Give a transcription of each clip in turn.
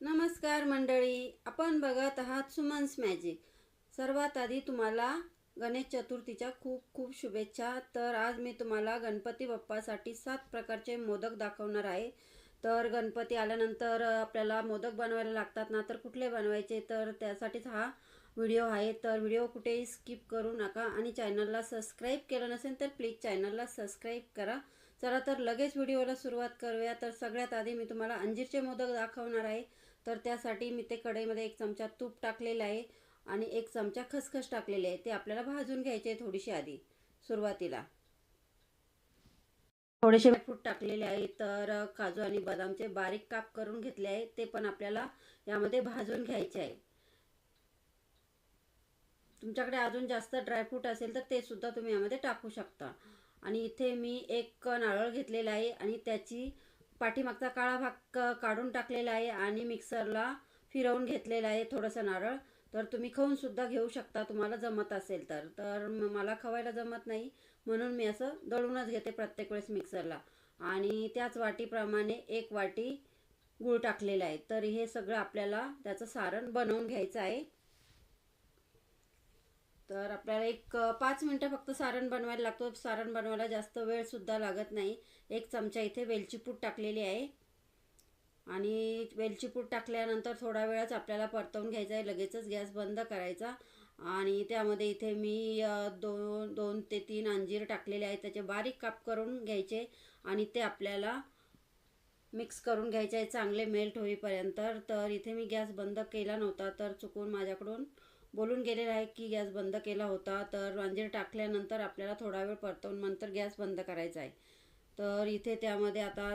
नमस्कार मंडळी आपण बघत आहात सुमन्स मॅजिक. सर्वात आधी तुम्हाला गणेश चतुर्थीच्या खूप खूप शुभेच्छा. तर आज मी तुम्हाला गणपती बाप्पासाठी सात प्रकारचे मोदक दाखवणार आहे. तर गणपती आल्यानंतर आपल्याला मोदक बनवायला लागतात ना तर कुठले बनवायचे? तर त्यासाठीच हा व्हिडिओ आहे. तर व्हिडिओ कुठेही स्किप करू नका आणि चॅनलला सबस्क्राईब केलं नसेल तर प्लीज चॅनलला सबस्क्राईब करा. चला तर लगेच व्हिडिओला सुरुवात करूया. तर सगळ्यात आधी मी तुम्हाला अंजीरचे मोदक दाखवणार आहे. तर त्यासाठी मी ते कढईमध्ये एक चमचा तूप टाकलेलं आहे आणि एक चमचा खसखस टाकलेले आहे. ते आपल्याला भाजून घ्यायचे आहे थोडीशी आधी सुरुवातीला. थोडेसे फ्रूट टाकलेले आहे तर काजू आणि बदामचे बारीक काप करून घेतले आहे. ते पण आपल्याला यामध्ये भाजून घ्यायचे आहे. तुमच्याकडे अजून जास्त ड्रायफ्रूट असेल तर ते सुद्धा तुम्ही यामध्ये टाकू शकता. आणि इथे मी एक नारळ घेतलेला आहे आणि त्याची पाठीमागचा काळा भाग काढून टाकलेला आहे आणि मिक्सरला फिरवून घेतलेला आहे थोडंसं नारळ. तर तुम्ही खाऊन सुद्धा घेऊ शकता तुम्हाला जमत असेल तर. तर मला खवायला जमत नाही म्हणून मी असं दळूनच घेते प्रत्येक वेळेस मिक्सरला. आणि त्याच वाटीप्रमाणे एक वाटी गूळ टाकलेला आहे. तर हे सगळं आपल्याला त्याचं सारण बनवून घ्यायचं आहे. तर आपल्याला एक पाच मिनटं फक्त सारण बनवायला लागतो. सारण बनवायला जास्त वेळसुद्धा लागत नाही. एक चमचा इथे वेलची पूड टाकलेली आहे. आणि वेलची पूड टाकल्यानंतर थोडा वेळच आपल्याला परतवून घ्यायचा आहे. लगेचच गॅस बंद करायचा. आणि त्यामध्ये इथे मी दोन दोन ते तीन अंजीर टाकलेले आहे त्याचे बारीक काप करून घ्यायचे. आणि ते आपल्याला मिक्स करून घ्यायचे आहे. चांगले मेल्ट होईपर्यंत. तर इथे मी गॅस बंद केला नव्हता. तर चुकून माझ्याकडून बोलून गेलेलं आहे की गॅस बंद केला होता तर अंजीर टाकल्यानंतर आपल्याला थोडा वेळ परतवून नंतर गॅस बंद करायचा आहे. तर इथे त्यामध्ये आता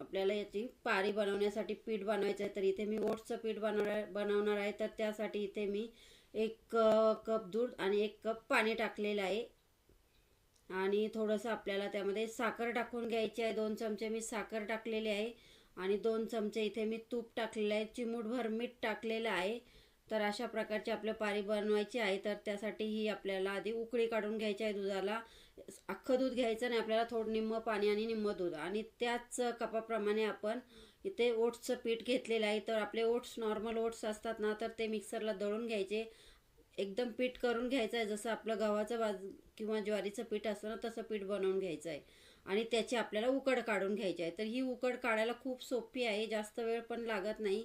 आपल्याला याची पारी बनवण्यासाठी पीठ बनवायचं आहे. तर इथे मी ओट्सचं पीठ बनवणार बनवणार आहे. तर त्यासाठी इथे मी एक कप दूध आणि एक कप पाणी टाकलेलं आहे. आणि थोडंसं आपल्याला त्यामध्ये साखर टाकून घ्यायची आहे. दोन चमचे मी साखर टाकलेली आहे. आणि दोन चमचे इथे मी तूप टाकलेलं आहे. चिमूटभर मीठ टाकलेलं आहे. तर अशा प्रकारची आपलं पारी बनवायची आहे तर त्यासाठी ही आपल्याला आधी उकळी काढून घ्यायची आहे दुधाला. अख्खं दूध घ्यायचं नाही आपल्याला थोडं निम्म पाणी आणि निम्म दूध. आणि त्याच कपाप्रमाणे आपण इथे ओट्सचं पीठ घेतलेलं आहे. तर आपले ओट्स नॉर्मल ओट्स असतात ना तर ते मिक्सरला दळून घ्यायचे. एकदम पीठ करून घ्यायचं आहे. जसं आपलं गव्हाचं बाज किंवा ज्वारीचं पीठ असतं ना तसं पीठ बनवून घ्यायचं आहे. आणि त्याची आपल्याला उकड काढून घ्यायची आहे. तर ही उकड काढायला खूप सोपी आहे. जास्त वेळ पण लागत नाही.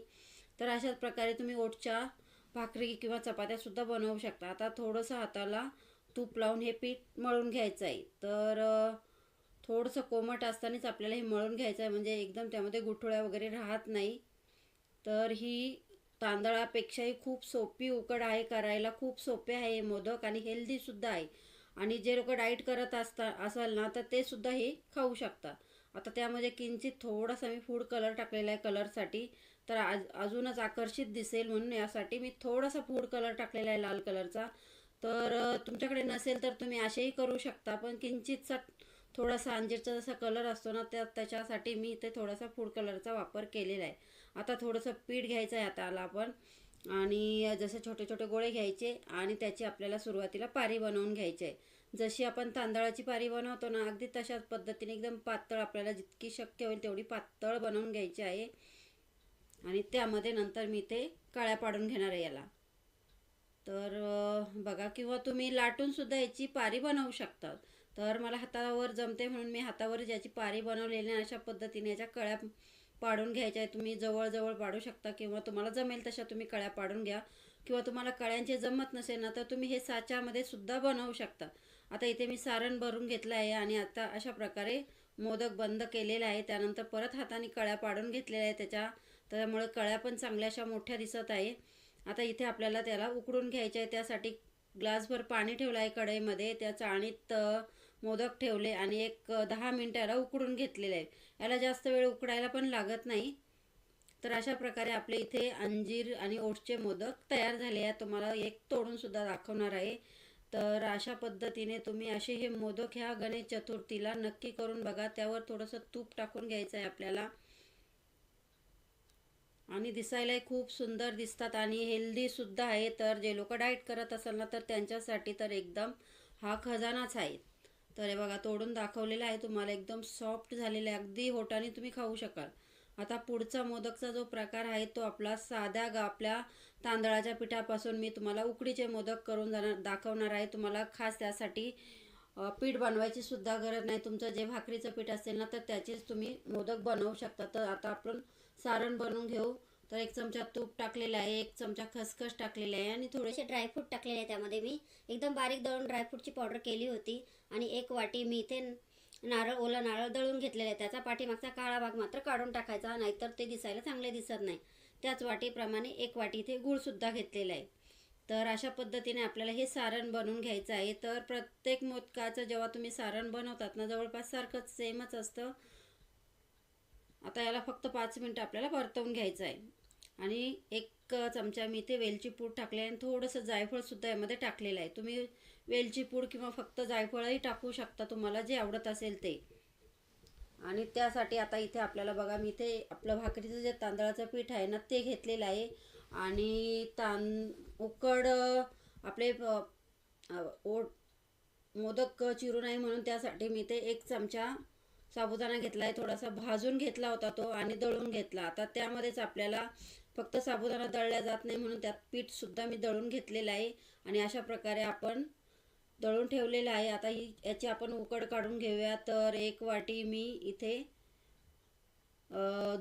तर अशाच प्रकारे तुम्ही ओटच्या भाकरी किंवा चपात्यासुद्धा बनवू शकता. आता थोडंसं हाताला तूप लावून हे पीठ मळून घ्यायचं आहे. तर थोडंसं कोमट असतानाच आपल्याला हे मळून घ्यायचं आहे. म्हणजे एकदम त्यामध्ये गुठळ्या वगैरे राहत नाही. तर ही तांदळापेक्षाही खूप सोपी उकड आहे करायला. खूप सोपे आहे हे मोदक आणि हेल्दीसुद्धा आहे. आणि जे लोक डाईट करत असता असाल ना तर ते सुद्धा हे खाऊ शकतात. आता त्यामध्ये किंचित थोडासा मी फूड कलर टाकलेला आहे कलरसाठी. तर आज अजूनच आकर्षित दिसेल म्हणून यासाठी मी थोडासा फूड कलर टाकलेला आहे लाल कलरचा तर तुमच्याकडे नसेल तर तुम्ही असेही करू शकता पण किंचितचा थोडासा अंजीरचा जसा कलर असतो ना त्या त्याच्यासाठी मी इथे थोडासा फूड कलरचा वापर केलेला आहे. आता थोडंसं पीठ घ्यायचं आहे आता आपण. आणि जसे छोटे छोटे गोळे घ्यायचे आणि त्याची आपल्याला सुरुवातीला पारी बनवून घ्यायची आहे. जशी आपण तांदळाची पारी बनवतो ना अगदी तशाच पद्धतीने एकदम पातळ आपल्याला जितकी शक्य होईल तेवढी पातळ बनवून घ्यायची आहे. आणि त्यामध्ये नंतर मी ते काळ्या पाडून घेणार आहे याला. तर बघा किंवा तुम्ही लाटूनसुद्धा याची पारी बनवू शकता तर मला हातावर जमते म्हणून मी हातावर ज्याची पारी बनवलेली आहे अशा पद्धतीने याच्या कळ्या पाडून घ्यायच्या आहे तुम्ही जवळजवळ पाडू शकता किंवा तुम्हाला जमेल तशा तुम्ही कळ्या पाडून घ्या. किंवा तुम्हाला कळ्यांचे जमत नसेल ना तर तुम्ही हे साच्यामध्ये सुद्धा बनवू शकता. आता इथे मी सारण भरून घेतलं आहे आणि आता अशा प्रकारे मोदक बंद केलेला आहे. त्यानंतर परत हाताने कळ्या पाडून घेतलेल्या आहे त्याच्या. त्यामुळे कळ्या पण चांगल्या अशा मोठ्या दिसत आहे. आता इथे आपल्याला त्याला उकडून घ्यायचे आहे. त्यासाठी ग्लासभर पाणी ठेवलं आहे कढईमध्ये. त्या चाळणीत मोदक ठेवले आणि एक दहा मिनटाला उकडून घेतलेले आहे. याला जास्त वेळ उकडायला पण लागत नाही. तर अशा प्रकारे आपले इथे अंजीर आणि ओटचे मोदक तयार झाले आहे तुम्हाला एक तोडूनसुद्धा दाखवणार आहे. तर अशा पद्धतीने तुम्ही असे हे मोदक ह्या गणेश चतुर्थीला नक्की करून बघा. त्यावर थोडंसं तूप टाकून घ्यायचं आहे आपल्याला. आणि दिसायलाही खूप सुंदर दिसतात आणि हेल्दीसुद्धा आहे. तर जे लोक डाएट करत असाल ना तर त्यांच्यासाठी तर एकदम हा खजानाच आहे. तर हे बघा तोडून दाखवलेला आहे तुम्हाला. एकदम सॉफ्ट झालेलं आहे. अगदी होटाने तुम्ही खाऊ शकाल. आता पुढचा मोदकचा जो प्रकार आहे तो आपला साध्या गा आपल्या तांदळाच्या पिठापासून मी तुम्हाला उकडीचे मोदक करून जाणार दाखवणार आहे. तुम्हाला खास त्यासाठी पीठ बनवायची सुद्धा गरज नाही. तुमचं जे भाकरीचं पीठ असेल ना तर त्याचेच तुम्ही मोदक बनवू शकता. तर आता आपण सारण बनवून घेऊ. तर एक चमचा तूप टाकलेला आहे एक चमचा खसखस टाकलेला आहे आणि थोडेसे ड्रायफ्रूट टाकलेले आहे त्यामध्ये मी. एकदम बारीक दळून ड्रायफ्रूटची पावडर केली होती आणि एक वाटी मी इथे नारळ ओला नारळ दळून घेतलेला आहे. त्याचा पाठीमागचा काळा भाग मात्र काढून टाकायचा नाहीतर ते दिसायला चांगले दिसत नाही. त्याच वाटीप्रमाणे एक वाटी इथे गूळसुद्धा घेतलेला आहे. तर अशा पद्धतीने आपल्याला हे सारण बनवून घ्यायचं आहे. तर प्रत्येक मोदकाचं जेव्हा तुम्ही सारण बनवतात ना जवळपास सारखंच सेमच असतं. आता याला फक्त पाच मिनटं आपल्याला परतवून घ्यायचं आहे. आणि एक चमचा मी इथे वेलची पूड टाकले आणि थोडंसं जायफळसुद्धा यामध्ये टाकलेलं आहे. तुम्ही वेलची पूड किंवा फक्त जायफळही टाकू शकता तुम्हाला जे आवडत असेल ते. आणि त्यासाठी आता इथे आपल्याला बघा मी इथे आपलं भाकरीचं जे तांदळाचं पीठ आहे ना ते घेतलेलं आहे. आणि तां उकड आपले ओ ओट मोदक चिरू नाही म्हणून त्यासाठी मी ते एक चमचा साबुदाणा घेतला आहे थोडासा भाजून घेतला होता तो आणि दळून घेतला. आता त्यामध्येच आपल्याला फक्त साबुदाणा दळल्या जात नाही म्हणून त्यात पीठसुद्धा मी दळून घेतलेलं आहे आणि अशा प्रकारे आपण दळून ठेवलेलं आहे. आता ही याची आपण उकड काढून घेऊया. तर एक वाटी मी इथे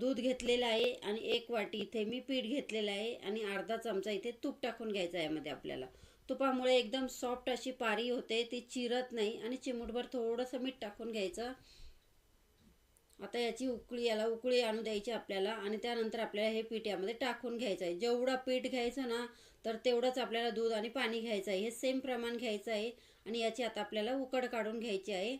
दूध घेतलेलं आहे आणि एक वाटी इथे मी पीठ घेतलेलं आहे आणि अर्धा चमचा इथे तूप टाकून घ्यायचं आहे यामध्ये आपल्याला. तुपामुळे एकदम सॉफ्ट अशी पारी होते ती चिरत नाही आणि चिमूटभर थोडंसं मीठ टाकून घ्यायचं. आता याची उकळी याला उकळी आणू द्यायची आपल्याला आणि त्यानंतर आपल्याला हे पीठ यामध्ये टाकून घ्यायचं आहे. जेवढं पीठ घ्यायचं ना तर तेवढंच आपल्याला दूध आणि पाणी घ्यायचं आहे. हे सेम प्रमाण घ्यायचं आहे आणि याची आता आपल्याला उकड काढून घ्यायची आहे.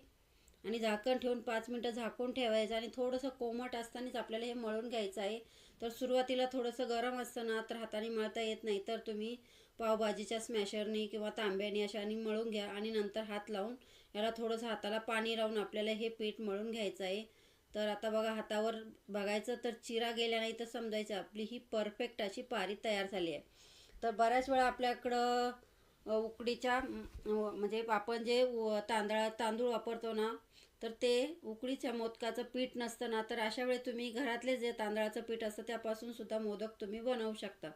आणि झाकण ठेवून पाच मिनटं झाकून ठेवायचं आणि थोडंसं कोमट असतानाच आपल्याला हे मळून घ्यायचं आहे. तर सुरुवातीला थोडंसं गरम असतं ना तर हाताने मळता येत नाही. तर तुम्ही पावभाजीच्या स्मॅशरनी किंवा तांब्याने अशाने मळून घ्या आणि नंतर हात लावून याला थोडंसं हाताला पाणी लावून आपल्याला हे पीठ मळून घ्यायचं आहे. तर आता बघा हातावर बघायचं तर चिरा गेल्या नाही तर समजायचं. आपली ही परफेक्ट अशी पारी तयार झाली आहे. तर बऱ्याच वेळा आपल्याकडं उकडीच्या म्हणजे आपण जे तांदळा तांदूळ वापरतो ना तर ते उकडीच्या मोदकाचं पीठ नसतं ना तर अशा वेळी तुम्ही घरातले जे तांदळाचं पीठ असतं त्यापासून सुद्धा मोदक तुम्ही बनवू शकता.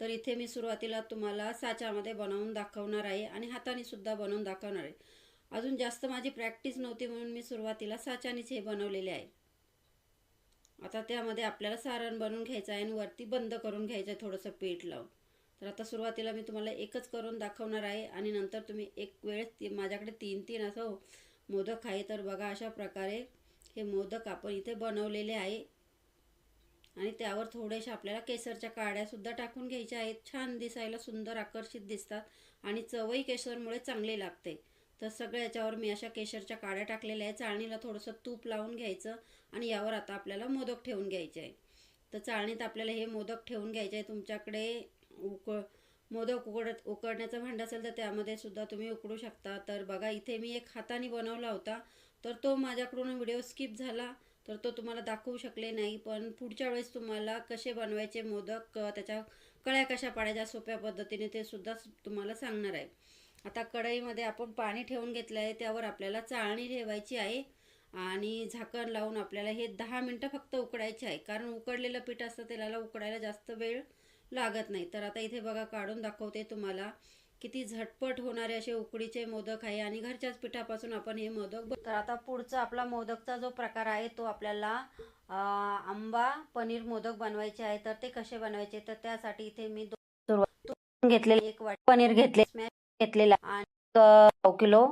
तर इथे मी सुरुवातीला तुम्हाला साच्यामध्ये बनवून दाखवणार आहे आणि हाताने सुद्धा बनवून दाखवणार आहे. अजून जास्त माझी प्रॅक्टिस नव्हती म्हणून मी सुरुवातीला साच्यानेच हे बनवलेले आहे. आता त्यामध्ये आपल्याला सारण बनवून घ्यायचं आहे आणि वरती बंद करून घ्यायचं आहे थोडंसं पीठ लावून. तर आता सुरुवातीला मी तुम्हाला एकच करून दाखवणार आहे आणि नंतर तुम्ही एक वेळेस ती माझ्याकडे तीन तीन असं मोदक आहे. तर बघा अशा प्रकारे हे मोदक आपण इथे बनवलेले आहे. आणि त्यावर थोड्याशा आपल्याला केसरच्या काड्यासुद्धा टाकून घ्यायच्या आहेत. छान दिसायला सुंदर आकर्षित दिसतात आणि चवही केसरमुळे चांगले लागते. तर सगळ्या याच्यावर मी अशा केशरच्या काड्या टाकलेल्या आहे चाळणीला थोडंसं तूप लावून घ्यायचं आणि यावर आता आपल्याला मोदक ठेवून घ्यायचे आहे. तर चाळणीत आपल्याला हे मोदक ठेवून घ्यायचे आहे. तुमच्याकडे उकळ मोदक उकडत उकडण्याचं भांड असेल तर त्यामध्ये सुद्धा तुम्ही उकडू शकता. तर बघा इथे मी एक हाताने बनवला होता. तर तो माझ्याकडून व्हिडिओ स्किप झाला. तर तो तुम्हाला दाखवू शकले नाही. पण पुढच्या वेळेस तुम्हाला कसे बनवायचे मोदक त्याच्या कळ्या कशा पाडायच्या सोप्या पद्धतीने ते सुद्धा तुम्हाला सांगणार आहे. आता कढईमध्ये आपण पाणी ठेवून घेतलं आहे त्यावर आपल्याला चाळणी ठेवायची आहे. आणि झाकण लावून आपल्याला हे दहा मिनटं फक्त उकडायचे आहे. कारण उकडलेलं पीठ असतं त्याला उकडायला जास्त वेळ लागत नाही. तर आता इथे बघा काढून दाखवते तुम्हाला किती झटपट होणारे असे उकडीचे मोदक आहे. आणि घरच्याच पिठापासून आपण हे मोदक बन- तर आता पुढचा आपला मोदकचा जो प्रकार आहे तो आपल्याला आंबा पनीर मोदक बनवायचे आहे. तर ते कसे बनवायचे? तर त्यासाठी इथे मी दोन घेतलेले एक वाटी पनीर घेतले स्मॅश घेतलेला आणि पाव किलो.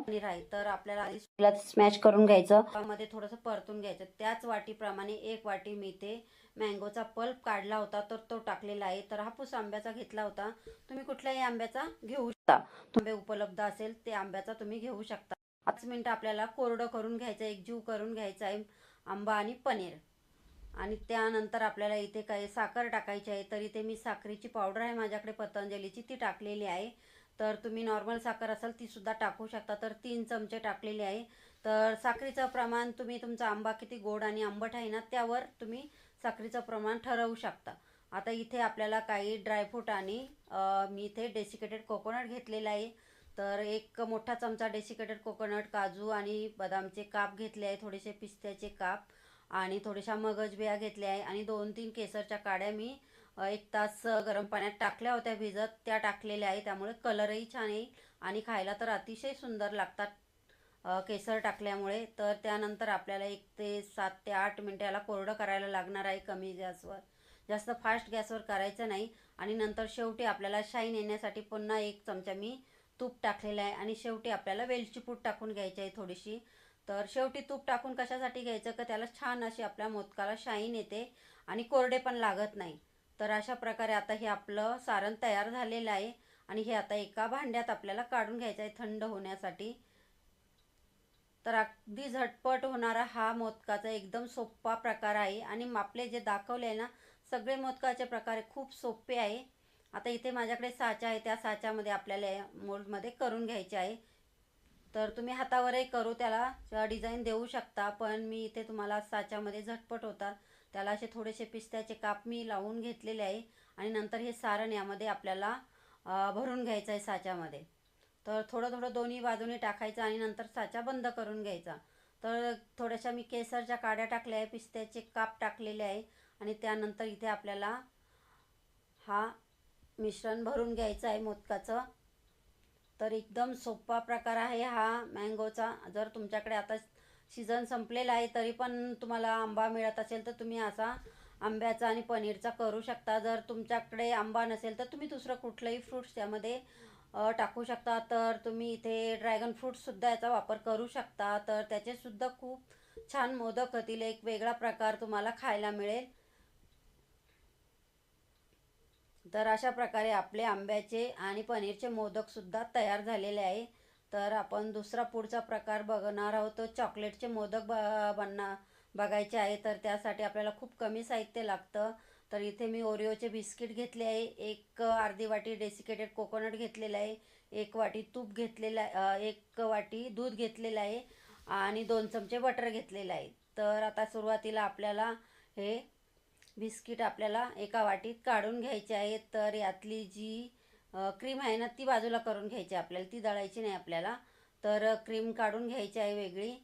तर आपल्याला स्मॅश करून घ्यायचं. मध्ये थोडंसं परतून घ्यायचं. त्याच वाटीप्रमाणे एक वाटी मी ते मँगोचा पल्प काढला होता तर तो टाकलेला आहे. तर हापूस आंब्याचा घेतला होता. तुम्ही कुठल्याही आंब्याचा घेऊ शकता. आंबे उपलब्ध असेल ते आंब्याचा तुम्ही घेऊ शकता. पाच मिनिटं आपल्याला कोरडं करून घ्यायचं एकजीव करून घ्यायचं आहे आंबा आणि पनीर. आणि त्यानंतर आपल्याला इथे काही साखर टाकायची आहे. तर इथे मी साखरेची पावडर आहे. माझ्याकडे पतंजलीची ती टाकलेली आहे. तर तुम्ही नॉर्मल साखर असाल ती सुद्धा टाकू शकता. तर तीन चमचे टाकलेले आहे. तर साखरेचं प्रमाण तुम्ही तुमचा आंबा किती गोड आणि आंबट आहे ना त्यावर तुम्ही साखरेचं प्रमाण ठरवू शकता. आता इथे आपल्याला काही ड्रायफ्रूट आणि मी इथे डेसिकेटेड कोकोनट घेतलेला आहे. तर एक मोठा चमचा डेसिकेटेड कोकोनट काजू आणि बदामचे काप घेतले आहे. थोडेसे पिस्त्याचे काप आणि थोड्याशा मगज बिया घेतल्या आहे. आणि दोन तीन केसरच्या काड्या मी एक तास गरम पाण्यात टाकल्या होत्या भिजत त्या टाकलेल्या आहे. त्यामुळे कलरही छान येईल आणि खायला तर अतिशय सुंदर लागतात केसर टाकल्यामुळे. तर त्यानंतर आपल्याला एक ते सात ते आठ मिनटं याला कोरडं करायला लागणार आहे कमी गॅसवर. जास्त फास्ट गॅसवर करायचं नाही. आणि नंतर शेवटी आपल्याला शाईन येण्यासाठी पुन्हा एक चमचा मी तूप टाकलेलं आहे. आणि शेवटी आपल्याला वेलची पूड टाकून घ्यायची आहे थोडीशी. तर शेवटी तूप टाकून कशासाठी घ्यायचं? का त्याला छान अशी आपल्या मोदकाला शाईन येते आणि कोरडे पण लागत नाही. तर अशा प्रकारे आता हे आपलं सारण तयार झालेलं आहे आणि हे आता एका भांड्यात आपल्याला काढून घ्यायचं आहे थंड होण्यासाठी. तर अगदी झटपट होणारा हा मोदकाचा एकदम सोपा प्रकार आहे आणि आपले जे दाखवले आहे ना सगळे मोदकाचे प्रकार खूप सोपे आहे. आता इथे माझ्याकडे साचा आहे त्या साच्यामध्ये आपल्याला या मोल्डमध्ये करून घ्यायचे आहे. तर तुम्ही हातावरही करू त्याला डिझाईन देऊ शकता पण मी इथे तुम्हाला साच्यामध्ये झटपट होतात त्याला असे थोडेसे पिस्त्याचे काप मी लावून घेतलेले आहे आणि नंतर हे सारण यामध्ये आपल्याला भरून घ्यायचं आहे साच्यामध्ये. तर थोडं थोडं दोन्ही बाजूने टाकायचं आणि नंतर साचा बंद करून घ्यायचा. तर थोड्याशा मी केसरच्या काड्या टाकल्या आहे पिस्त्याचे काप टाकलेले आहे आणि त्यानंतर इथे आपल्याला हा मिश्रण भरून घ्यायचं आहे मोदकाचं. तर एकदम सोपा प्रकार आहे हा मँगोचा. जर तुमच्याकडे आता सीझन संपलेला आहे तरी पण तुम्हाला आंबा मिळत असेल तर तुम्ही असा आंब्याचा आणि पनीरचा करू शकता. जर तुमच्याकडे आंबा नसेल तर तुम्ही दुसरं कुठलंही फ्रूट्स त्यामध्ये टाकू शकता. तर तुम्ही इथे ड्रॅगन फ्रूटसुद्धा याचा वापर करू शकता. तर त्याचेसुद्धा खूप छान मोदक होतील एक वेगळा प्रकार तुम्हाला खायला मिळेल. तर अशा प्रकारे आपले आंब्याचे आणि पनीरचे मोदकसुद्धा तयार झालेले आहे. तर आपण दुसरा पुढचा प्रकार बघणार आहोत. तो चॉकलेटचे मोदक ब बनना बघायचे आहे. तर त्यासाठी आपल्याला खूप कमी साहित्य लागतं. तर इथे मी ओरिओचे बिस्किट घेतले आहे. एक अर्धी वाटी डेसिकेटेड कोकोनट घेतलेलं आहे. एक वाटी तूप घेतलेलं आहे. एक वाटी दूध घेतलेलं आहे. आणि दोन चमचे बटर घेतलेलं आहे. तर आता सुरुवातीला आपल्याला हे बिस्किट आपल्याला एका वाटीत काढून घ्यायचे आहे तर यातली जी क्रीम आहे ना ती बाजूला करून घ्यायची आपल्याला. ती दळायची नाही आपल्याला. तर क्रीम काढून घ्यायची आहे वेगळी.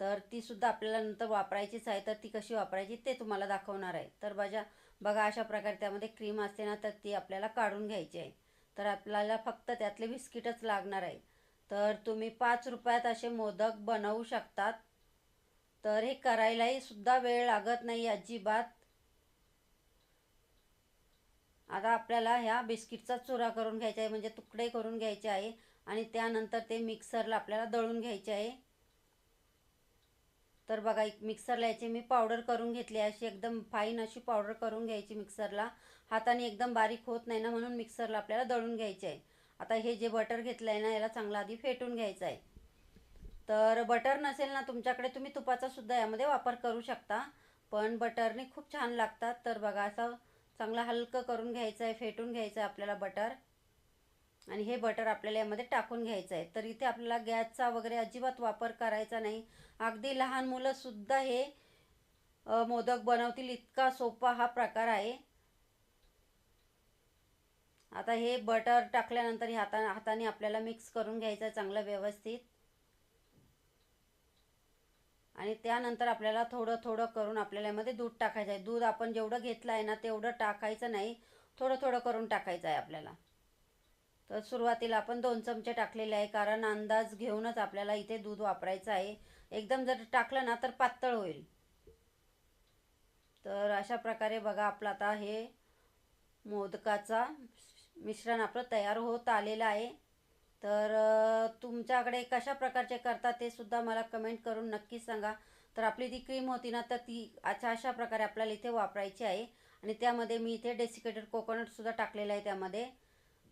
तर ती सुद्धा आपल्याला नंतर वापरायचीच आहे. तर ती कशी वापरायची ते तुम्हाला दाखवणार आहे. तर बजा बघा अशा प्रकारे त्यामध्ये क्रीम असते ना तर ती आपल्याला काढून घ्यायची आहे. तर आपल्याला फक्त त्यातले बिस्किटच लागणार आहे. तर तुम्ही पाच रुपयात असे मोदक बनवू शकतात. तर हे करायलाही सुद्धा वेळ लागत नाही अजिबात. आता आपल्याला ह्या बिस्किटचा चुरा करून घ्यायचा आहे म्हणजे तुकडे करून घ्यायचे आहे आणि त्यानंतर ते मिक्सरला आपल्याला दळून घ्यायचे आहे. तर बघा एक मिक्सरला याची मी पावडर करून घेतली अशी एकदम फाईन अशी पावडर करून घ्यायची मिक्सरला. हाताने एकदम बारीक होत नाही ना म्हणून मिक्सरला आपल्याला दळून घ्यायचे आहे. आता हे जे बटर घेतलं आहे ना याला चांगलं आधी फेटून घ्यायचं आहे. तर बटर नसेल ना तुमच्याकडे तुम्ही तुपाचा सुद्धा यामध्ये वापर करू शकता पण बटरने खूप छान लागतात. तर बघा असं चांगलं हलकं करून घ्यायचं आहे फेटून घ्यायचं आहे आपल्याला बटर आणि हे बटर आपल्याला यामध्ये टाकून घ्यायचं आहे तर इथे आपल्याला गॅसचा वगैरे अजिबात वापर करायचा नाही. अगदी लहान मुलंसुद्धा हे मोदक बनवतील इतका सोपा हा प्रकार आहे. आता हे बटर टाकल्यानंतर हे हाता हाताने आपल्याला मिक्स करून घ्यायचं आहे चांगलं व्यवस्थित. आणि त्यानंतर आपल्याला थोडं थोडं करून आपल्याला यामध्ये दूध टाकायचं आहे. दूध आपण जेवढं घेतलं आहे ना तेवढं टाकायचं नाही. थोडं थोडं करून टाकायचं आहे आपल्याला. तर सुरुवातीला आपण दोन चमचे टाकलेले आहे कारण अंदाज घेऊनच आपल्याला इथे दूध वापरायचं आहे. एकदम जर टाकलं ना तर पातळ होईल. तर अशा प्रकारे बघा आपलं आता हे मोदकाचा मिश्रण आपलं तयार होत आलेलं आहे. तर तुमच्याकडे कशा प्रकारचे करतात ते सुद्धा मला कमेंट करून नक्की सांगा. तर आपली ती क्रीम होती ना तर ती अशा अशा प्रकारे आपल्याला इथे वापरायची आहे. आणि त्यामध्ये मी इथे डेसिकेटेड कोकोनटसुद्धा टाकलेलं आहे त्यामध्ये.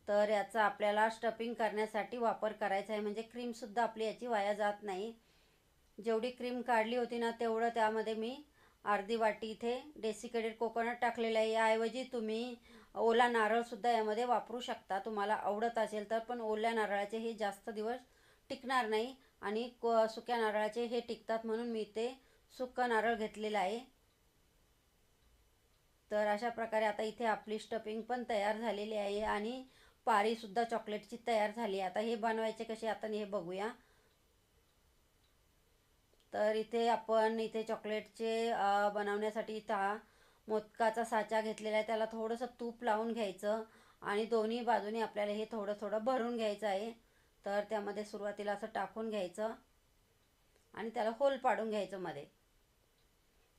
तर याचा आपल्याला स्टफिंग करण्यासाठी वापर करायचा आहे. म्हणजे क्रीमसुद्धा आपली याची वाया जात नाही. जेवढी क्रीम काढली होती ना तेवढं त्यामध्ये मी अर्धी वाटी इथे डेसिकेटेड कोकोनट टाकलेलं आहे. याऐवजी तुम्ही ओला नारळसुद्धा यामध्ये वापरू शकता. तुम्हाला आवडत असेल तर पण ओल्या नारळाचे हे जास्त दिवस टिकणार नाही आणि क सुक्या नारळाचे हे टिकतात म्हणून मी ते सुक्का नारळ घेतलेलं आहे. तर अशा प्रकारे आता इथे आपली स्टफिंग पण तयार झालेली आहे आणि पारीसुद्धा चॉकलेटची तयार झाली आहे. आता हे बनवायचे कसे आता हे बघूया. तर इथे आपण इथे चॉकलेटचे बनवण्यासाठी इथं मोदकाचा साचा घेतलेला आहे त्याला थोडंसं तूप लावून घ्यायचं आणि दोन्ही बाजूनी आपल्याला हे थोडं थोडं भरून घ्यायचं आहे. तर त्यामध्ये सुरुवातीला असं टाकून घ्यायचं आणि त्याला होल पाडून घ्यायचं मध्ये.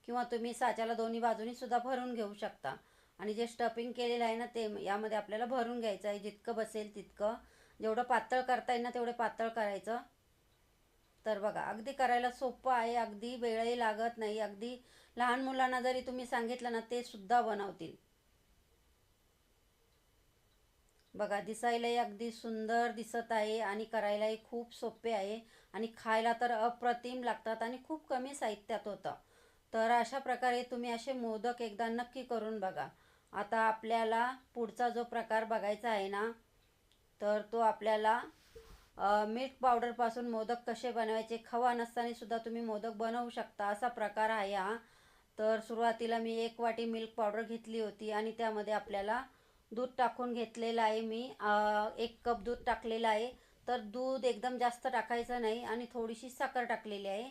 किंवा तुम्ही साच्याला दोन्ही बाजूनी सुद्धा भरून घेऊ शकता. आणि जे स्टफिंग केलेलं आहे ना ते यामध्ये आपल्याला भरून घ्यायचं आहे. जितकं बसेल तितकं. जेवढं पातळ करता येईल ना तेवढं पातळ करायचं. तर बघा अगदी करायला सोपं आहे. अगदी वेळही लागत नाही. अगदी लहान मुलांना जरी तुम्ही सांगितलं ना ते सुद्धा बनवतील. बघा दिसायलाही अगदी सुंदर दिसत आहे आणि करायलाही खूप सोपे आहे आणि खायला तर अप्रतिम लागतात आणि खूप कमी साहित्यात होतं. तर अशा प्रकारे तुम्ही असे मोदक एकदा नक्की करून बघा. आता आपल्याला पुढचा जो प्रकार बघायचा आहे ना तर तो आपल्याला मीठ पावडरपासून मोदक कसे बनवायचे खवा नसताना सुद्धा तुम्ही मोदक बनवू शकता. असा प्रकार आहे हा. तर सुरुवातीला मी एक वाटी मिल्क पावडर घेतली होती आणि त्यामध्ये आपल्याला दूध टाकून घेतलेलं आहे मी. एक कप दूध टाकलेलं आहे. तर दूध एकदम जास्त टाकायचं नाही आणि थोडीशी साखर टाकलेली आहे.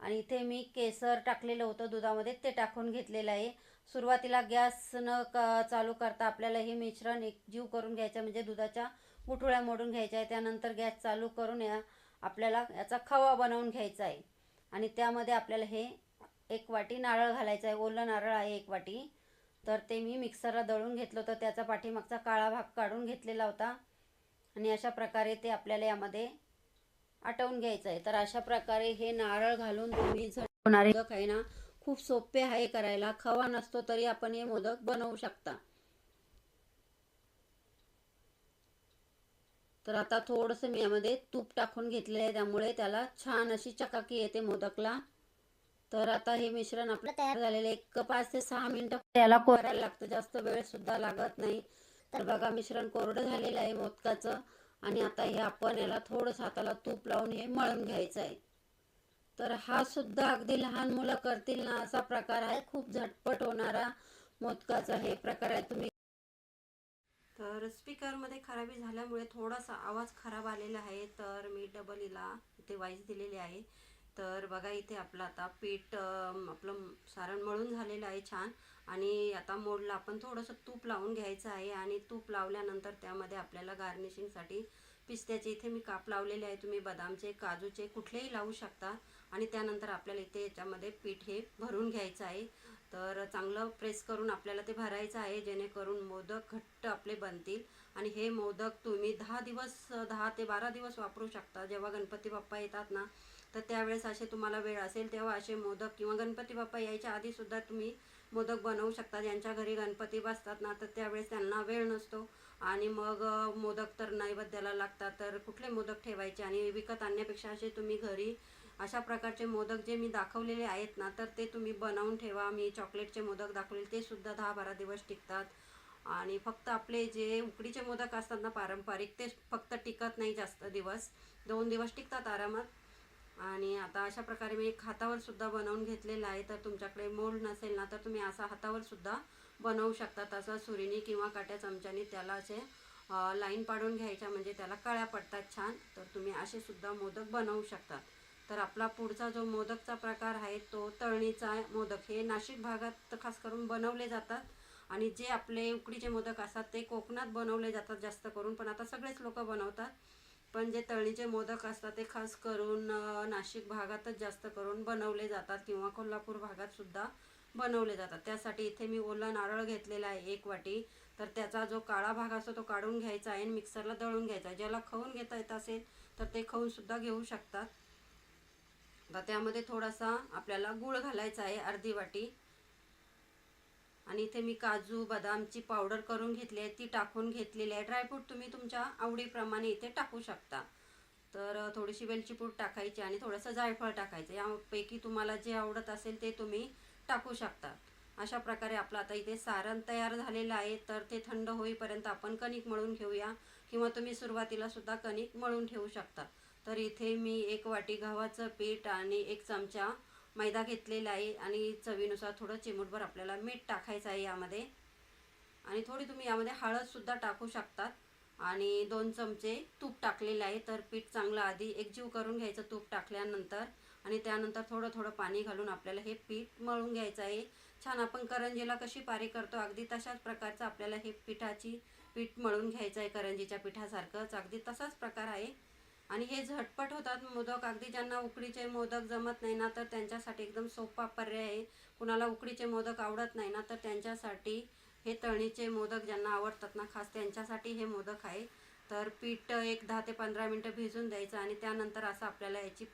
आणि इथे मी केसर टाकलेलं होतं दुधामध्ये ते टाकून घेतलेलं आहे. सुरुवातीला गॅस न क चालू करता आपल्याला हे मिश्रण एकजीव करून घ्यायचं म्हणजे दुधाच्या गुठळ्या मोडून घ्यायच्या आहे. त्यानंतर गॅस चालू करून या आपल्याला याचा खवा बनवून घ्यायचा आहे. आणि त्यामध्ये आपल्याला हे एक वाटी नारळ घालायचा आहे ओलं नारळ आहे एक वाटी. तर ते मी मिक्सरला दळून घेतलं होतं त्याचा पाठीमागचा काळा भाग काढून घेतलेला होता. आणि अशा प्रकारे ते आपल्याला यामध्ये आटवून घ्यायचं आहे. तर अशा प्रकारे हे नारळ घालून तुम्ही होणारे मोदक आहे ना खूप सोपे आहे करायला. खवा नसतो तरी आपण हे मोदक बनवू शकता. तर आता थोडंसं मी यामध्ये तूप टाकून घेतलेलं आहे त्यामुळे त्याला छान अशी चकाकी येते मोदकला. तर आता हे मिश्रण आपलं तयार झालेलं आहे एक पाच ते सहा मिनिटं त्याला कोरायला लागतं. जास्त वेळ सुद्धा लागत नाही. तर बघा मिश्रण कोरडं झालेलं आहे मोदकाचं. आणि आता हे आपण याला थोडंसं हाताला तूप लावून हे मळून घ्यायचं आहे. तर हा सुद्धा अगदी लहान मुलं करतील ना असा प्रकार आहे. खूप झटपट होणारा मोदकाचा हे प्रकार आहे तुम्ही. तर स्पीकरमध्ये खराबी झाल्यामुळे थोडासा आवाज खराब आलेला आहे. तर मी डबल हिला इथे वाईस दिलेली आहे. तर बघा इथे आपलं आता पीठ आपलं सारण मळून झालेलं आहे छान. आणि आता मोडला आपण थोडंसं तूप लावून घ्यायचं आहे आणि तूप लावल्यानंतर त्यामध्ये आपल्याला गार्निशिंगसाठी पिस्त्याचे इथे मी काप लावलेले आहे. तुम्ही बदामचे काजूचे कुठलेही लावू शकता. आणि त्यानंतर आपल्याला इथे याच्यामध्ये पीठ हे भरून घ्यायचं आहे. तर चांगलं प्रेस करून आपल्याला ते भरायचं आहे जेणेकरून मोदक घट्ट आपले बनतील. आणि हे मोदक तुम्ही दहा दिवस दहा ते बारा दिवस वापरू शकता. जेव्हा गणपती बाप्पा येतात ना तर त्यावेळेस असे तुम्हाला वेळ असेल तेव्हा असे मोदक किंवा गणपती बाप्पा यायच्या आधी सुद्धा तुम्ही मोदक बनवू शकता. ज्यांच्या घरी गणपती बसतात ना तर त्यावेळेस त्यांना वेळ नसतो. आणि मग मोदक तर नैवेद्याला लागतात तर कुठले मोदक ठेवायचे? आणि विकत आणण्यापेक्षा असे तुम्ही घरी अशा प्रकारचे मोदक जे मी दाखवलेले आहेत ना तर ते तुम्ही बनवून ठेवा. मी चॉकलेटचे मोदक दाखवले ते सुद्धा दहा बारा दिवस टिकतात. आणि फक्त आपले जे उकडीचे मोदक असतात ना पारंपरिक ते फक्त टिकत नाही जास्त दिवस. दोन दिवस टिकतात आरामात. आणि आता अशा प्रकारे मी एक हातावर सुद्धा बनवून घेतलेला आहे. तर तुमच्याकडे मोल्ड नसेल ना तर तुम्ही असा हातावर सुद्धा बनवू शकता तसं सुरीने किंवा काट्या चमच्याने त्याला असे लाईन पाडून घ्यायच्या म्हणजे त्याला कळ्या पडतात छान. तर तुम्ही असे सुद्धा मोदक बनवू शकता तर आपला पुढचा जो मोदकचा प्रकार आहे तो तळणीचा मोदक. हे नाशिक भागात खास करून बनवले जातात. आणि जे आपले उकडीचे मोदक असतात ते कोकणात बनवले जातात जास्त करून. पण आता सगळेच लोक बनवतात. पण जे तळणीचे मोदक असतात ते खास करून नाशिक भागातच जास्त करून बनवले जातात किंवा कोल्हापूर भागातसुद्धा बनवले जातात. त्यासाठी इथे मी ओला नारळ घेतलेला आहे एक वाटी. तर त्याचा जो काळा भाग असतो तो काढून घ्यायचा आहे आणि मिक्सरला दळून घ्यायचा आहे. ज्याला खाऊन घेता येत असेल तर ते खाऊनसुद्धा घेऊ शकतात. आता त्यामध्ये थोडासा आपल्याला गूळ घालायचा आहे अर्धी वाटी. आणि इथे मी काजू बदामची पावडर करून घेतली आहे ती टाकून घेतलेली आहे. ड्रायफ्रूट तुम्ही तुमच्या आवडीप्रमाणे इथे टाकू शकता. तर थोडीशी वेलची पूड टाकायची आणि थोडंसं जायफळ टाकायचं. यापैकी तुम्हाला जे आवडत असेल ते तुम्ही टाकू शकता. अशा प्रकारे आपलं आता इथे सारण तयार झालेलं आहे. तर ते थंड होईपर्यंत आपण कणिक मळून घेऊया किंवा तुम्ही सुरुवातीला सुद्धा कणिक मळून ठेवू शकता. तर इथे मी एक वाटी गव्हाचं पीठ आणि एक चमचा मैदा घेतलेला आहे आणि चवीनुसार थोडं चिमूटभर आपल्याला मीठ टाकायचं आहे यामध्ये. आणि थोडी तुम्ही यामध्ये हळदसुद्धा टाकू शकतात. आणि दोन चमचे तूप टाकलेले आहे. तर पीठ चांगलं आधी एकजीव करून घ्यायचं तूप टाकल्यानंतर. आणि त्यानंतर थोडं थोडं पाणी घालून आपल्याला हे पीठ मळून घ्यायचं आहे. छान आपण करंजीला कशी पारी करतो अगदी तशाच प्रकारचं आपल्याला हे पिठाची पीठ मळून घ्यायचं आहे करंजीच्या पिठासारखंच. अगदी तसाच प्रकार आहे. आणि हे झटपट होतात मोदक. अगदी ज्यांना उकडीचे मोदक जमत नाही ना तर त्यांच्यासाठी एकदम सोपा पर्याय आहे. कुणाला उकडीचे मोदक आवडत नाही ना तर त्यांच्यासाठी हे तळणीचे मोदक ज्यांना आवडतात ना खास त्यांच्यासाठी हे मोदक आहे. तर पीठ एक दहा ते पंधरा मिनटं भिजून द्यायचं आणि त्यानंतर असं आपल्याला याची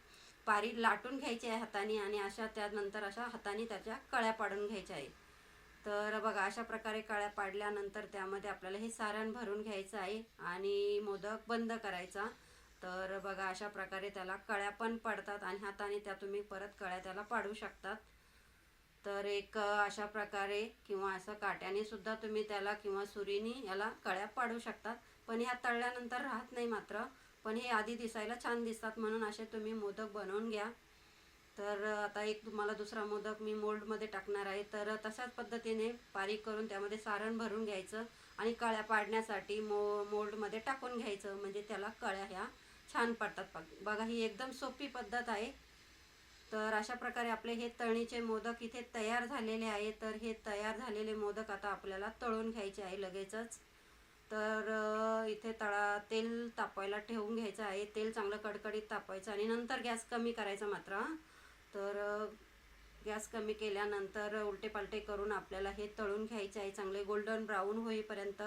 पारी लाटून घ्यायची आहे हाताने आणि अशा त्यानंतर अशा हाताने त्याच्या कळ्या पाडून घ्यायच्या आहे. तर बघा अशा प्रकारे कळ्या पाडल्यानंतर त्यामध्ये आपल्याला हे सारण भरून घ्यायचं आहे आणि मोदक बंद करायचा. तर बघा अशा प्रकारे त्याला कळ्या पण पडतात आणि हाताने त्या तुम्ही परत कळ्या त्याला पाडू शकतात. तर एक अशा प्रकारे किंवा असं काट्याने सुद्धा तुम्ही त्याला किंवा सुरीने याला कळ्या पाडू शकतात. पण ह्या तळल्यानंतर राहत नाही मात्र पण हे आधी दिसायला छान दिसतात म्हणून असे तुम्ही मोदक बनवून घ्या. तर आता एक तुम्हाला दुसरा मोदक मी मोल्डमध्ये टाकणार आहे. तर तशाच पद्धतीने बारीक करून त्यामध्ये सारण भरून घ्यायचं आणि कळ्या पाडण्यासाठी मो मोल्डमध्ये टाकून घ्यायचं. म्हणजे त्याला कळ्या ह्या छान पडतात बघ- बघा ही एकदम सोपी पद्धत आहे. तर अशा प्रकारे आपले हे तळणीचे मोदक इथे तयार झालेले आहे तर हे तयार झालेले मोदक आता आपल्याला तळून घ्यायचे आहे लगेचच. तर इथे तळा तेल तापवायला ठेवून घ्यायचं आहे. तेल चांगलं कडकडीत तापवायचं आणि नंतर गॅस कमी करायचा मात्र तर गॅस कमी केल्यानंतर उलटे पालटे करून आपल्याला हे तळून घ्यायचे आहे. चांगले गोल्डन ब्राऊन होईपर्यंत.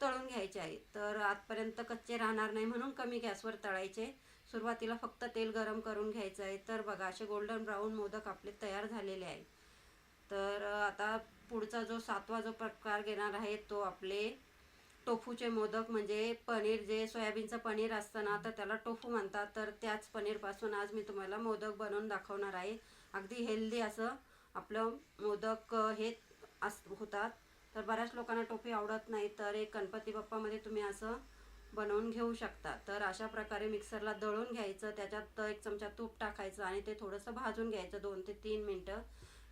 तळून घ्यायचे आहे. तर आतपर्यंत कच्चे राहणार नाही म्हणून कमी गॅसवर तळायचे. सुरुवातीला फक्त तेल गरम करून घ्यायचं आहे. तर बघा असे गोल्डन ब्राऊन मोदक आपले तयार झालेले आहे. तर आता पुढचा जो सातवा जो प्रकार घेणार आहे तो आपले टोफूचे मोदक म्हणजे पनीर जे सोयाबीनचं पनीर असतं ना तर त्याला टोफू म्हणतात. तर त्याच पनीरपासून आज मी तुम्हाला मोदक बनवून दाखवणार आहे. अगदी हेल्दी असं आपलं मोदक हे अस होतात. तर बऱ्याच लोकांना टोपी आवडत नाही तर एक गणपती बाप्पामध्ये तुम्ही असं बनवून घेऊ शकता. तर अशा प्रकारे मिक्सरला दळून घ्यायचं त्याच्यात एक चमचा तूप टाकायचं आणि ते थोडंसं भाजून घ्यायचं दोन ते तीन मिनटं.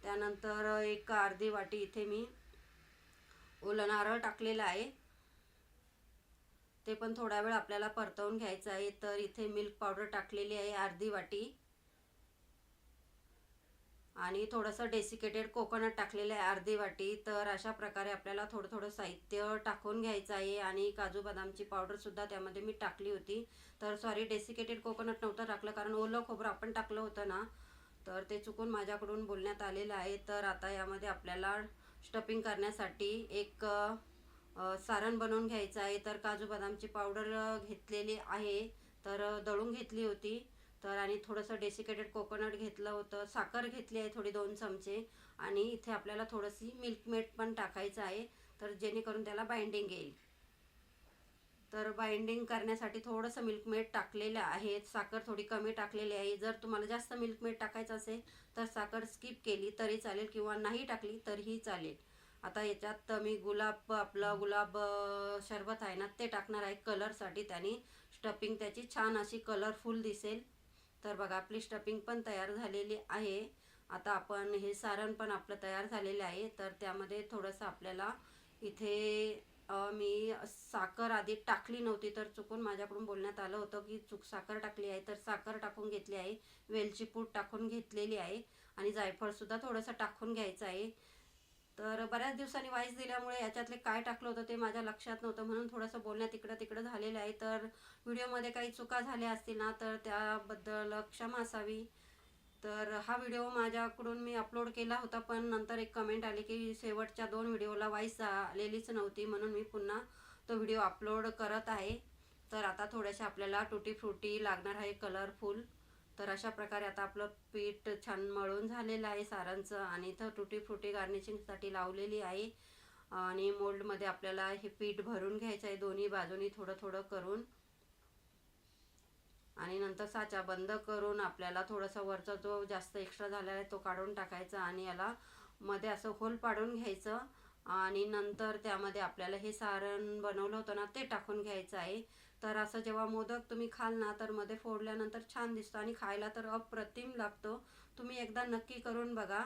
त्यानंतर एक अर्धी वाटी इथे मी ओलं नारळ टाकलेलं आहे. ते पण थोडा वेळ आपल्याला परतवून घ्यायचं आहे. तर इथे मिल्क पावडर टाकलेली आहे अर्धी वाटी. आणि थोडंसं डेसिकेटेड कोकोनट टाकलेलं आहे अर्धी वाटी. तर अशा प्रकारे आपल्याला थोडं थोडं साहित्य टाकून घ्यायचं आहे आणि काजू बदामची पावडरसुद्धा त्यामध्ये मी टाकली होती. तर सॉरी डेसिकेटेड कोकोनट नव्हतं टाकलं कारण ओलं खोबरं आपण टाकलं होतं ना. तर ते चुकून माझ्याकडून बोलण्यात आलेलं आहे. तर आता यामध्ये आपल्याला स्टफिंग करण्यासाठी एक सारण बनवून घ्यायचं आहे. तर काजू बदामची पावडर घेतलेली आहे. तर दळून घेतली होती. तर आणि थोडंसं डेसिकेटेड कोकोनट घेतलं होतं. साखर घेतली आहे थोडी दोन चमचे. आणि इथे आपल्याला थोडंशी मिल्क मेट पण टाकायचं आहे. तर जेणेकरून त्याला बाइंडिंग येईल. तर बाइंडिंग करण्यासाठी थोडंसं मिल्कमेट टाकलेलं आहे. साखर थोडी कमी टाकलेली आहे. जर तुम्हाला जास्त मिल्कमेट टाकायचं असेल तर साखर स्किप केली तरी चालेल किंवा नाही टाकली तरीही चालेल. आता याच्यात मी गुलाब आपलं गुलाब शरबत आहे ना ते टाकणार आहे कलरसाठी त्याने स्टफिंग त्याची छान अशी कलरफुल दिसेल. तर बघा आपली स्टफिंग पण तयार झालेली आहे. आता आपण हे सारण पण आपलं तयार झालेलं आहे. तर त्यामध्ये थोडंसं आपल्याला इथे मी साखर आधी टाकली नव्हती तर चुकून माझ्याकडून बोलण्यात आलं होतं की चूक साखर टाकली आहे. तर साखर टाकून घेतली आहे. वेलची पूड टाकून घेतलेली आहे. आणि जायफळसुद्धा थोडंसं टाकून घ्यायचं आहे. तर बऱ्याच दिवसांनी वाईस दिल्यामुळे याच्यातले काय टाकलं होतं ते माझ्या लक्षात नव्हतं. म्हणून थोडंसं बोलण्यात इकडं तिकडं झालेलं आहे. तर व्हिडिओमध्ये काही चुका झाल्या असतील ना तर त्याबद्दल क्षमा असावी. तर हा व्हिडिओ माझ्याकडून मी अपलोड केला होता पण नंतर एक कमेंट आली की शेवटच्या दोन व्हिडिओला वाईस आलेलीच नव्हती म्हणून मी पुन्हा तो व्हिडिओ अपलोड करत आहे. तर आता थोड्याशा आपल्याला टुटी फ्रुटी लागणार आहे कलरफुल तर अशा प्रकारे आता आपलं पीठ छान मळून झालेलं आहे सारांचं आणि इथं टुटी फ्रुटी गार्निशिंगसाठी लावलेली आहे. आणि मोल्डमध्ये आपल्याला हे पीठ भरून घ्यायचं आहे दोन्ही बाजूनी थोडं थोडं करून. आणि नंतर साचा बंद करून आपल्याला थोडासा वरचा जो जास्त एक्स्ट्रा झालेला आहे तो काढून टाकायचा आणि याला मध्ये असं होल पाडून घ्यायचं. आणि नंतर त्यामध्ये आपल्याला हे सारण बनवलं होतं ना ते टाकून घ्यायचं आहे. तर असं जेव्हा मोदक तुम्ही खाल ना तर मध्ये फोडल्यानंतर छान दिसतं आणि खायला तर अप्रतिम लागतो. तुम्ही एकदा नक्की करून बघा.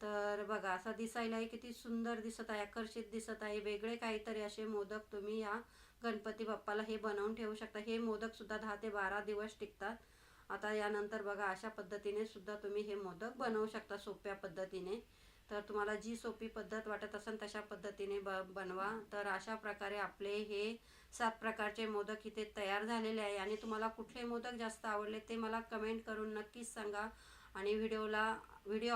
तर बघा असा दिसायलाही किती सुंदर दिसत आहे आकर्षित दिसत आहे. वेगळे काहीतरी असे मोदक तुम्ही या गणपती बाप्पाला हे बनवून ठेवू शकता. हे मोदक सुद्धा दहा ते बारा दिवस टिकतात. आता यानंतर बघा अशा पद्धतीने सुद्धा तुम्ही हे मोदक बनवू शकता सोप्या पद्धतीने. तर तुम्हाला जी सोपी पद्धत वाटत असेल तशा पद्धतीने ब बनवा. तर अशा प्रकारे आपले हे सात प्रकारचे मोदक इथे तयार झालेले आहे आणि तुम्हाला कुठले मोदक जास्त आवडले ते मला कमेंट करून नक्कीच सांगा आणि व्हिडिओला व्हिडिओ